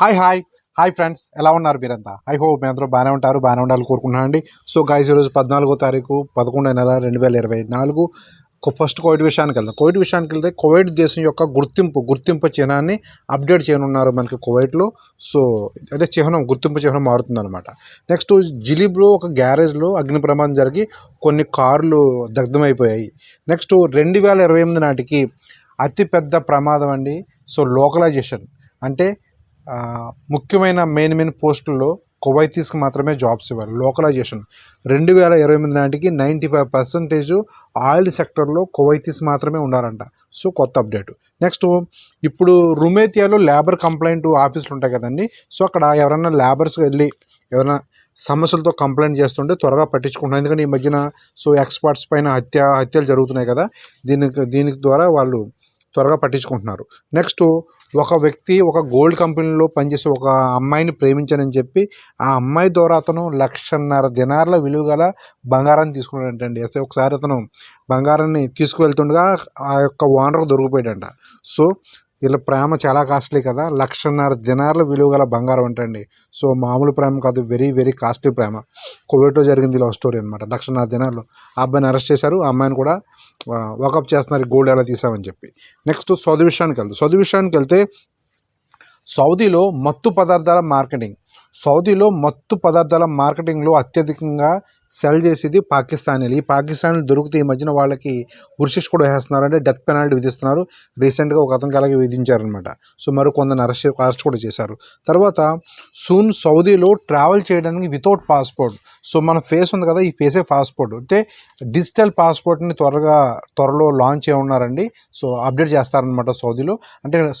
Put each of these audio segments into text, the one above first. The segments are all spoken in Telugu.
హాయ్ హాయ్ హాయ్ ఫ్రెండ్స్ ఎలా ఉన్నారు మీరంతా? ఐ హోప్ మీ అందరూ బాగానే ఉంటారు బాగానే ఉండాలని కోరుకుంటున్నాను అండి సో గాయస్ ఈరోజు పద్నాలుగో తారీఖు పదకొండో నెల రెండు వేల ఇరవై నాలుగు ఫస్ట్ కోవిడ్ విషయానికి వెళ్దాం. కోవిడ్ విషయానికి వెళ్తే కోవిడ్ దేశం యొక్క గుర్తింపు గుర్తింపు చిహ్నాన్ని అప్డేట్ చేయనున్నారు మనకి కోవిడ్లో. సో అదే చిహ్నం గుర్తింపు చిహ్నం మారుతుందన్నమాట. నెక్స్ట్ జిలీబ్లో ఒక గ్యారేజ్లో అగ్ని ప్రమాదం జరిగి కొన్ని కార్లు దగ్ధమైపోయాయి. నెక్స్ట్ రెండు వేల ఇరవై ఎనిమిది నాటికి అతిపెద్ద ప్రమాదం అండి. సో లోకలైజేషన్ అంటే ముఖ్యమైన మెయిన్ మెయిన్ పోస్టుల్లో కువైతీస్కి మాత్రమే జాబ్స్ ఇవ్వాలి. లోకలైజేషన్ రెండు వేల ఇరవై ఎనిమిది నాటికి నైంటీ ఫైవ్ పర్సెంటేజ్ ఆయిల్ సెక్టర్లో కువైతీస్ మాత్రమే ఉండాలంట. సో కొత్త అప్డేట్. నెక్స్ట్ ఇప్పుడు రుమేతియాలో లేబర్ కంప్లైంట్ ఆఫీసులు ఉంటాయి కదండి. సో అక్కడ ఎవరైనా లేబర్స్ వెళ్ళి ఎవరైనా సమస్యలతో కంప్లైంట్ చేస్తుంటే త్వరగా పట్టించుకుంటున్నారు. ఎందుకంటే ఈ మధ్యన సో ఎక్స్పర్ట్స్ పైన హత్య హత్యలు జరుగుతున్నాయి కదా. దీనికి దీనికి ద్వారా వాళ్ళు త్వరగా పట్టించుకుంటున్నారు. నెక్స్ట్ ఒక వ్యక్తి ఒక గోల్డ్ కంపెనీలో పనిచేసే ఒక అమ్మాయిని ప్రేమించానని చెప్పి ఆ అమ్మాయి ద్వారా అతను లక్షన్నర దినార్ల విలువ గల బంగారాన్ని తీసుకున్నాడంటండి. అయితే ఒకసారి అతను బంగారాన్ని తీసుకువెళ్తుండగా ఆ యొక్క ఓనర్ దొరికిపోయాడంట. సో వీళ్ళ ప్రేమ చాలా కాస్ట్లీ కదా లక్షన్నర దినార్ల విలువ గల బంగారం అంటండి. సో మామూలు ప్రేమ కాదు వెరీ వెరీ కాస్ట్లీ ప్రేమ. కోవిడ్లో జరిగింది లవ్ స్టోరీ అనమాట లక్షన్నర దినార్లు. ఆ అబ్బాయిని అరెస్ట్ చేశారు ఆ అమ్మాయిని కూడా వాకప్ చేస్తున్నారు గోల్డ్ ఎలా తీసామని చెప్పి. నెక్స్ట్ సౌదీ విషయానికి వెళ్తే సౌదీ విషయానికి వెళ్తే సౌదీలో మత్తు పదార్థాల మార్కెటింగ్. సౌదీలో మత్తు పదార్థాల మార్కెటింగ్లో అత్యధికంగా సెల్ చేసేది పాకిస్తానీలు. ఈ పాకిస్తానీలు దొరికితే ఈ మధ్యన వాళ్ళకి ఉరిశిక్ష కూడా వేస్తున్నారు. అంటే డెత్ పెనాల్టీ విధిస్తున్నారు. రీసెంట్గా ఒక అతనికి అలాగే విధించారనమాట సో మరి కొందరు అరెస్ట్ అరెస్ట్ కూడా చేశారు. తర్వాత సూన్ సౌదీలో ట్రావెల్ చేయడానికి వితౌట్ పాస్పోర్ట్ సో మన ఫేస్ ఉంది కదా ఈ ఫేసే పాస్పోర్ట్. అంటే డిజిటల్ పాస్పోర్ట్ని త్వరగా త్వరలో లాంచ్ చేయనున్నారండి. సో అప్డేట్ చేస్తారనమాట సౌదీలో. అంటే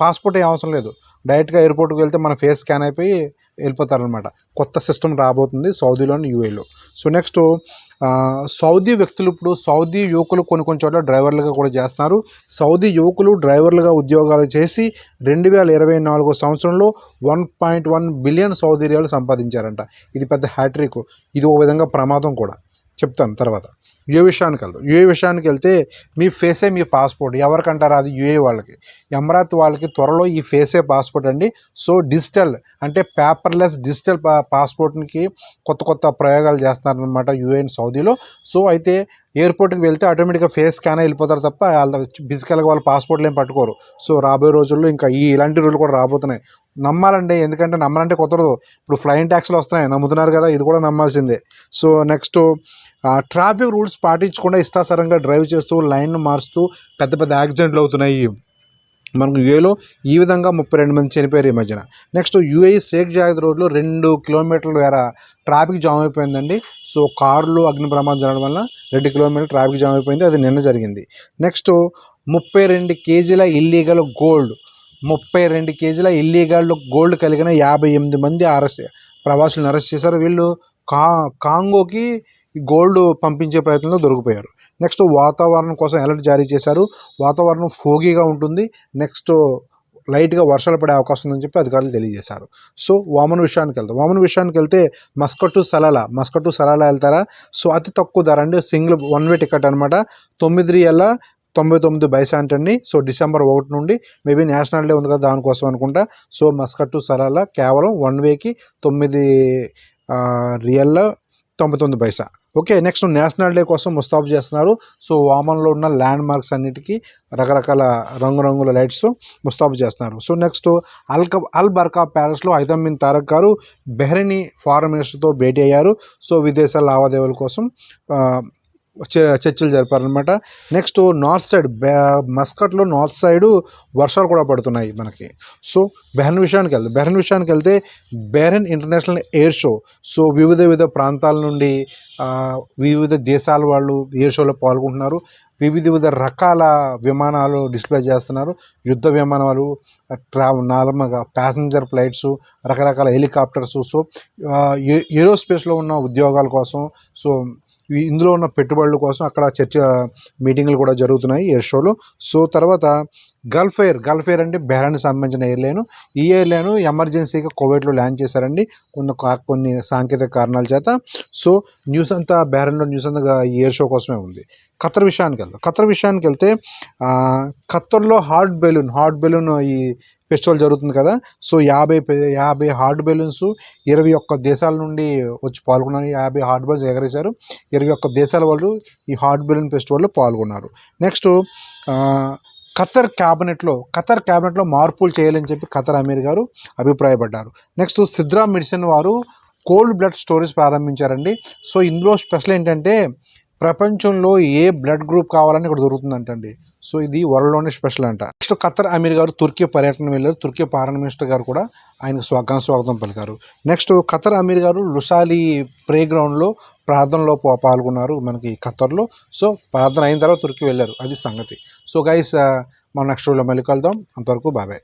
పాస్పోర్ట్ ఏం అవసరం లేదు. డైరెక్ట్గా ఎయిర్పోర్ట్కి వెళ్తే మన ఫేస్ స్కాన్ అయిపోయి వెళ్ళిపోతారనమాట కొత్త సిస్టమ్ రాబోతుంది సౌదీలోని యూఏలో. సో నెక్స్ట్ సౌదీ వ్యక్తులు ఇప్పుడు సౌదీ యువకులు కొన్ని కొన్ని చోట్ల డ్రైవర్లుగా కూడా చేస్తున్నారు. సౌదీ యువకులు డ్రైవర్లుగా ఉద్యోగాలు చేసి రెండు వేల ఇరవై నాలుగో సంవత్సరంలో one point one billion Saudi రియాలు సంపాదించారంట. ఇది పెద్ద హ్యాట్రిక్ ఇది ఒక విధంగా ప్రమాదం కూడా. చెప్తాను తర్వాత. యుఏ విషయానికి వెళ్దాం. యుఏ విషయానికి వెళ్తే మీ ఫేసే మీ పాస్పోర్ట్ ఎవరికంటారు అది? యుఏ వాళ్ళకి? ఎమరాత్ వాళ్ళకి త్వరలో ఈ ఫేసే పాస్పోర్ట్ అండి. సో డిజిటల్ అంటే పేపర్లెస్ డిజిటల్ పాస్పోర్ట్కి కొత్త కొత్త ప్రయోగాలు చేస్తున్నారనమాట యుఏఎన్ సౌదీలో. సో అయితే ఎయిర్పోర్ట్కి వెళ్తే ఆటోమేటిక్గా ఫేస్ స్కాన్ వెళ్ళిపోతారు తప్ప వాళ్ళ ఫిజికల్గా వాళ్ళ పాస్పోర్ట్లు ఏం పట్టుకోరు. సో రాబోయే రోజుల్లో ఇంకా ఈ ఇలాంటి రోజులు కూడా రాబోతున్నాయి. నమ్మాలండి ఎందుకంటే నమ్మాలంటే కుదరదు. ఇప్పుడు ఫ్లైన్ ట్యాక్స్లు వస్తున్నాయి నమ్ముతున్నారు కదా ఇది కూడా నమ్మాల్సిందే. సో నెక్స్ట్ ట్రాఫిక్ రూల్స్ పాటించకుండా ఇష్టాసరంగా డ్రైవ్ చేస్తూ లైన్ మారుస్తూ పెద్ద పెద్ద యాక్సిడెంట్లు అవుతున్నాయి. మనకు యుఏలో ఈ విధంగా ముప్పై రెండు మంది చనిపోయారు ఈ మధ్యన. నెక్స్ట్ యూఏ షేక్ జాయద్ రోడ్లో రెండు కిలోమీటర్ల వేర ట్రాఫిక్ జామ్ అయిపోయిందండి. సో కార్లు అగ్ని ప్రమాదం జరగడం వల్ల రెండు కిలోమీటర్లు ట్రాఫిక్ జామ్ అయిపోయింది. అది నిన్న జరిగింది. నెక్స్ట్ ముప్పై రెండు కేజీల ఇల్లీగల్ గోల్డ్ ముప్పై రెండు కేజీల ఇల్లీగల్ గోల్డ్ కలిగిన యాభై ఎనిమిది మంది అరెస్ట్ ప్రవాసులను అరెస్ట్ చేశారు. వీళ్ళు కా కాంగోకి గోల్డ్ పంపించే ప్రయత్నంలో దొరికిపోయారు. నెక్స్ట్ వాతావరణం కోసం అలర్ట్ జారీ చేశారు. వాతావరణం ఫోగీగా ఉంటుంది. నెక్స్ట్ లైట్గా వర్షాలు పడే అవకాశం ఉందని చెప్పి అధికారులు తెలియజేశారు. సో వామన్ విషయానికి వెళ్తాం. వామన్ విషయానికి వెళ్తే మస్కట్టు సలాల మస్కట్టు సలాల వెళ్తారా? సో అతి తక్కువ ధర అండి. సింగిల్ వన్ వే టికెట్ అనమాట తొమ్మిది రియల్ల తొంభై తొమ్మిది బైసా అంటండి సో డిసెంబర్ ఒకటి నుండి మేబీ నేషనల్ డే ఉంది కదా దానికోసం అనుకుంటా. సో మస్కట్టు సలాల కేవలం వన్ వేకి తొమ్మిది రియల్లో తొంభై తొమ్మిది పైసా. ఓకే నెక్స్ట్ నేషనల్ డే కోసం ముస్తాబు చేస్తున్నారు. సో వామన్లో ఉన్న ల్యాండ్ మార్క్స్ అన్నిటికీ రకరకాల రంగురంగుల లైట్స్ ముస్తాబు చేస్తున్నారు. సో నెక్స్ట్ అల్క అల్ బర్కా ప్యాలెస్లో ఐదమ్మిన్ తారక్ గారు బెహ్రెని ఫారెన్ మినిస్టర్తో భేటీ అయ్యారు. సో విదేశాల లావాదేవీల కోసం చర్చలు జరిపారనమాట నెక్స్ట్ నార్త్ సైడ్ మస్కట్లో నార్త్ సైడ్ వర్షాలు కూడా పడుతున్నాయి మనకి. సో బెహ్రన్ విషయానికి వెళ్తే బెహ్రన్ విషయానికి వెళ్తే Bahrain international air show so వివిధ వివిధ ప్రాంతాల నుండి వివిధ దేశాల వాళ్ళు ఎయిర్ షోలో పాల్గొంటున్నారు. వివిధ వివిధ రకాల విమానాలు డిస్ప్లే చేస్తున్నారు. యుద్ధ విమానాలు ట్రా నార్మల్గా ప్యాసింజర్ ఫ్లైట్స్ రకరకాల హెలికాప్టర్స్. సో ఏ- ఏరోస్పేస్లో ఉన్న ఉద్యోగాల కోసం సో ఇందులో ఉన్న పెట్టుబడుల కోసం అక్కడ చర్చ మీటింగ్లు కూడా జరుగుతున్నాయి ఎయిర్ షోలో. సో తర్వాత గల్ఫ్ ఎయిర్ గల్ఫ్ ఎయిర్ అంటే బెహ్రాన్కి సంబంధించిన ఎయిర్లైన్ ఈ ఎయిర్లైన్ ఎమర్జెన్సీగా కోవిడ్లో ల్యాండ్ చేశారండి. కొన్ని కొన్ని సాంకేతిక కారణాల చేత. సో న్యూస్ అంతా బెహ్రాన్లో న్యూస్ అంతా ఈ ఎయిర్ షో కోసమే ఉంది. ఖతర్ విషయానికి వెళ్తాం ఖతర్ విషయానికి వెళ్తే ఖత్తర్లో హార్ట్ బెలూన్ హార్ట్ బెలూన్ ఈ ఫెస్టివల్ జరుగుతుంది కదా. సో యాభై యాభై హార్డ్ బెలూన్స్ ఇరవై ఒక్క దేశాల నుండి వచ్చి పాల్గొన్నారు. యాభై హార్డ్ బెలూన్స్ ఎగరేశారు. ఇరవై ఒక్క దేశాల వాళ్ళు ఈ హార్డ్ బెలూన్ ఫెస్టివల్లో పాల్గొన్నారు. నెక్స్ట్ ఖతర్ క్యాబినెట్లో ఖతర్ క్యాబినెట్లో మార్పులు చేయాలని చెప్పి ఖతర్ అమీర్ గారు అభిప్రాయపడ్డారు. నెక్స్ట్ సిద్రా మెడిసిన్ వారు కోల్డ్ బ్లడ్ స్టోరేజ్ ప్రారంభించారండి. సో ఇందులో స్పెషల్ ఏంటంటే ప్రపంచంలో ఏ బ్లడ్ గ్రూప్ కావాలని ఇక్కడ దొరుకుతుందంటండి. సో ఇది వరల్డ్లోనే స్పెషల్ అంట. నెక్స్ట్ ఖతర్ అమీర్ గారు తుర్కీ పర్యటన వెళ్ళారు. తుర్కీ ఫారెన్ మినిస్టర్ గారు కూడా ఆయనకు స్వాగతం స్వాగతం పలికారు. నెక్స్ట్ ఖతర్ అమీర్ గారు లుసాలి ప్లే గ్రౌండ్లో ప్రార్థనలో పాల్గొన్నారు మనకి ఖతర్లో. సో ప్రార్థన అయిన తర్వాత తుర్కీ వెళ్ళారు. అది సంగతి. సో గైస్ మన నెక్స్ట్ వీడియో మళ్ళీ కలుద్దాం. అంతవరకు బాబాయ్